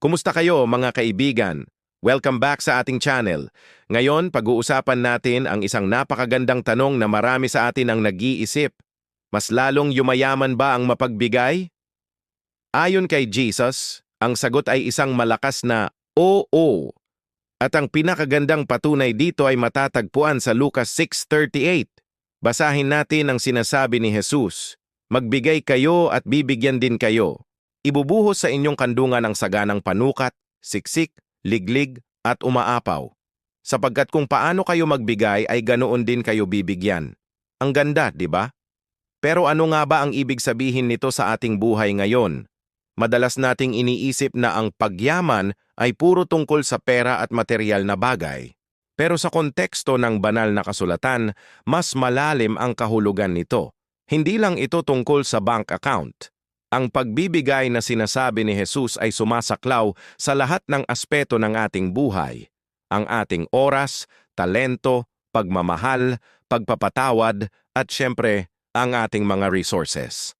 Kumusta kayo mga kaibigan? Welcome back sa ating channel. Ngayon, pag-uusapan natin ang isang napakagandang tanong na marami sa atin ang nag-iisip. Mas lalong yumayaman ba ang mapagbigay? Ayon kay Jesus, ang sagot ay isang malakas na oo. At ang pinakagandang patunay dito ay matatagpuan sa Lucas 6.38. Basahin natin ang sinasabi ni Jesus. Magbigay kayo at bibigyan din kayo. Ibubuhos sa inyong kandungan ang saganang panukat, siksik, liglig, at umaapaw. Sapagkat kung paano kayo magbigay ay ganoon din kayo bibigyan. Ang ganda, di ba? Pero ano nga ba ang ibig sabihin nito sa ating buhay ngayon? Madalas nating iniisip na ang pagyaman ay puro tungkol sa pera at material na bagay. Pero sa konteksto ng banal na kasulatan, mas malalim ang kahulugan nito. Hindi lang ito tungkol sa bank account. Ang pagbibigay na sinasabi ni Jesus ay sumasaklaw sa lahat ng aspeto ng ating buhay. Ang ating oras, talento, pagmamahal, pagpapatawad, at syempre, ang ating mga resources.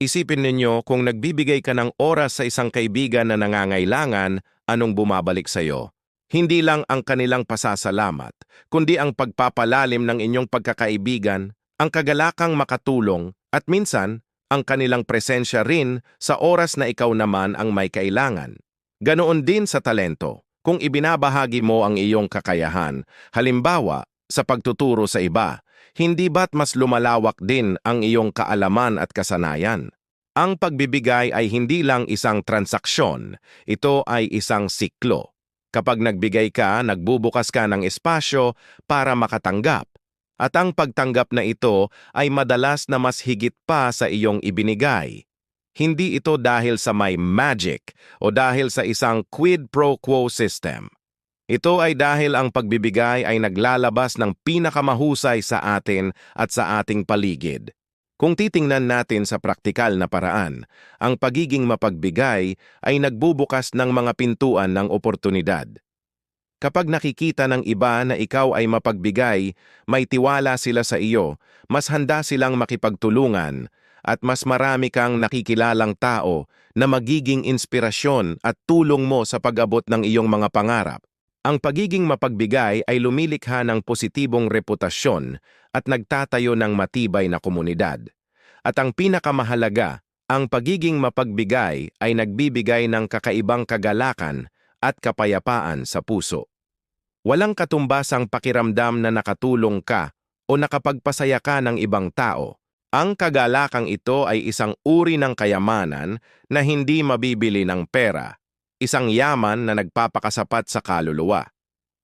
Isipin ninyo kung nagbibigay ka ng oras sa isang kaibigan na nangangailangan, anong bumabalik sa iyo? Hindi lang ang kanilang pasasalamat, kundi ang pagpapalalim ng inyong pagkakaibigan, ang kagalakang makatulong, at minsan, ang kanilang presensya rin sa oras na ikaw naman ang may kailangan. Ganoon din sa talento. Kung ibinabahagi mo ang iyong kakayahan, halimbawa, sa pagtuturo sa iba, hindi ba't mas lumalawak din ang iyong kaalaman at kasanayan? Ang pagbibigay ay hindi lang isang transaksyon, ito ay isang siklo. Kapag nagbigay ka, nagbubukas ka ng espasyo para makatanggap. At ang pagtanggap na ito ay madalas na mas higit pa sa iyong ibinigay. Hindi ito dahil sa may magic o dahil sa isang quid pro quo system. Ito ay dahil ang pagbibigay ay naglalabas ng pinakamahusay sa atin at sa ating paligid. Kung titingnan natin sa praktikal na paraan, ang pagiging mapagbigay ay nagbubukas ng mga pintuan ng oportunidad. Kapag nakikita ng iba na ikaw ay mapagbigay, may tiwala sila sa iyo, mas handa silang makipagtulungan, at mas marami kang nakikilalang tao na magiging inspirasyon at tulong mo sa pag-abot ng iyong mga pangarap. Ang pagiging mapagbigay ay lumilikha ng positibong reputasyon at nagtatayo ng matibay na komunidad. At ang pinakamahalaga, ang pagiging mapagbigay ay nagbibigay ng kakaibang kagalakan at kapayapaan sa puso. Walang katumbasang pakiramdam na nakatulong ka o nakapagpasaya ka ng ibang tao. Ang kagalakang ito ay isang uri ng kayamanan na hindi mabibili ng pera, isang yaman na nagpapakasapat sa kaluluwa.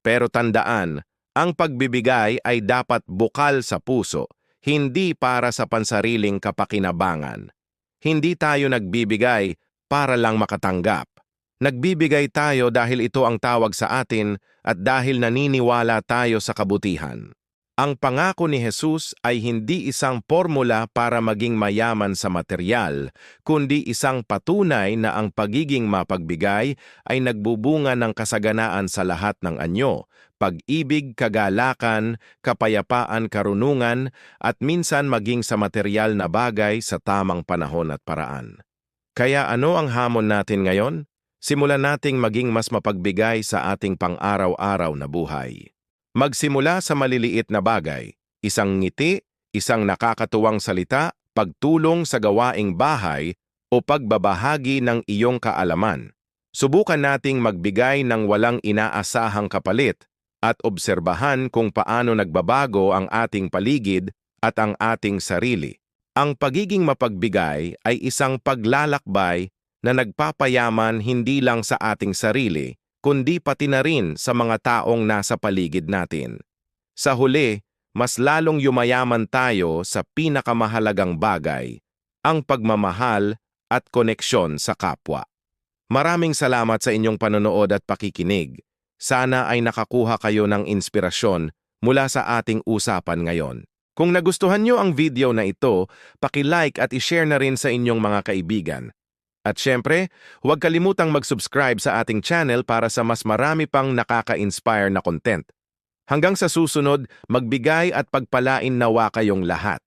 Pero tandaan, ang pagbibigay ay dapat bukal sa puso, hindi para sa pansariling kapakinabangan. Hindi tayo nagbibigay para lang makatanggap. Nagbibigay tayo dahil ito ang tawag sa atin at dahil naniniwala tayo sa kabutihan. Ang pangako ni Jesus ay hindi isang formula para maging mayaman sa material, kundi isang patunay na ang pagiging mapagbigay ay nagbubunga ng kasaganaan sa lahat ng anyo, pag-ibig, kagalakan, kapayapaan, karunungan, at minsan maging sa material na bagay sa tamang panahon at paraan. Kaya ano ang hamon natin ngayon? Simulan nating maging mas mapagbigay sa ating pang-araw-araw na buhay. Magsimula sa maliliit na bagay, isang ngiti, isang nakakatuwang salita, pagtulong sa gawaing bahay, o pagbabahagi ng iyong kaalaman. Subukan nating magbigay ng walang inaasahang kapalit at obserbahan kung paano nagbabago ang ating paligid at ang ating sarili. Ang pagiging mapagbigay ay isang paglalakbay na nagpapayaman hindi lang sa ating sarili, kundi pati na rin sa mga taong nasa paligid natin. Sa huli, mas lalong yumayaman tayo sa pinakamahalagang bagay, ang pagmamahal at koneksyon sa kapwa. Maraming salamat sa inyong panonood at pakikinig. Sana ay nakakuha kayo ng inspirasyon mula sa ating usapan ngayon. Kung nagustuhan nyo ang video na ito, paki-like at i-share na rin sa inyong mga kaibigan. At syempre, huwag kalimutang mag-subscribe sa ating channel para sa mas marami pang nakaka-inspire na content. Hanggang sa susunod, magbigay at pagpalain nawa kayong lahat.